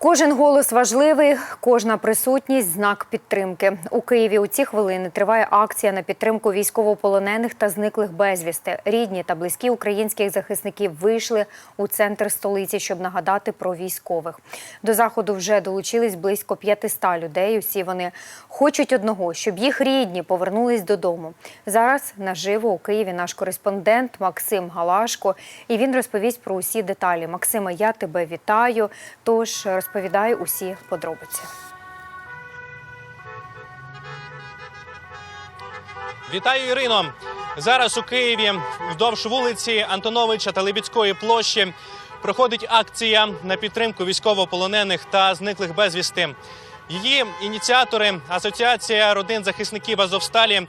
Кожен голос важливий, кожна присутність знак підтримки. У Києві у ці хвилини триває акція на підтримку військовополонених та зниклих безвісти. Рідні та близькі українських захисників вийшли у центр столиці, щоб нагадати про військових. До заходу вже долучились близько 500 людей. Усі вони хочуть одного, щоб їх рідні повернулись додому. Зараз наживо у Києві наш кореспондент Максим Галашко, і він розповість про усі деталі. Максима, я тебе вітаю. Тож розповідай усі подробиці. Вітаю, Ірино. Зараз у Києві вздовж вулиці Антоновича та Либідської площі проходить акція на підтримку військовополонених та зниклих безвісти. Її ініціатори Асоціація родин захисників Азовсталі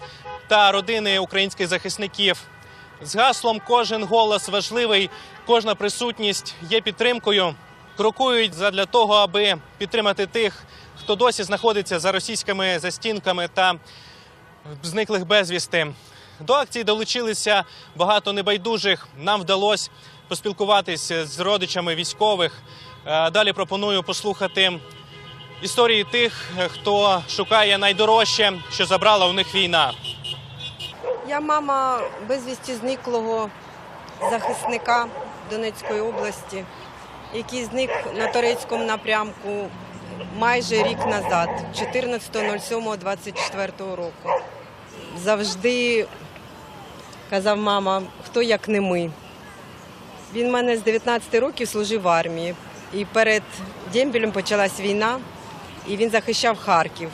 та родини українських захисників. З гаслом кожен голос важливий, кожна присутність є підтримкою. Крокують задля того, аби підтримати тих, хто досі знаходиться за російськими застінками та зниклих безвісти. До акції долучилися багато небайдужих. Нам вдалося поспілкуватися з родичами військових. Е, Далі пропоную послухати історії тих, хто шукає найдорожче, що забрала у них війна. Я мама безвісті зниклого захисника Донецької області, який зник на турецькому напрямку майже рік назад, 14.07.24 року. Завжди казав мама, хто як не ми. Він в мене з 19 років служив в армії. І перед Дембілем почалась війна, і він захищав Харків.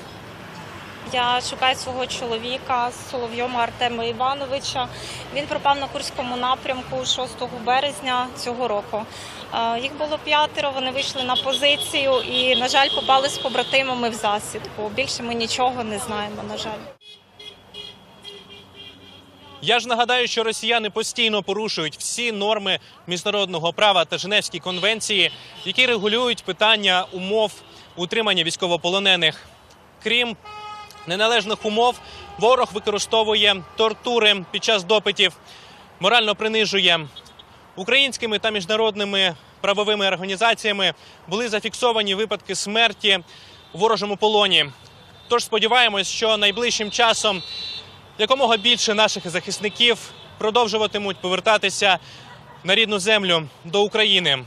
Я шукаю свого чоловіка Соловйома Артема Івановича. Він пропав на Курському напрямку 6 березня цього року. Е, Їх було п'ятеро, вони вийшли на позицію і, на жаль, попали з побратимами в засідку. Більше ми нічого не знаємо, на жаль. Я ж нагадаю, що росіяни постійно порушують всі норми міжнародного права та Женевські конвенції, які регулюють питання умов утримання військовополонених. Крім неналежних умов, ворог використовує тортури під час допитів, морально принижує українськими та міжнародними правовими організаціями були зафіксовані випадки смерті у ворожому полоні. Тож сподіваємось, що найближчим часом якомога більше наших захисників продовжуватимуть повертатися на рідну землю до України.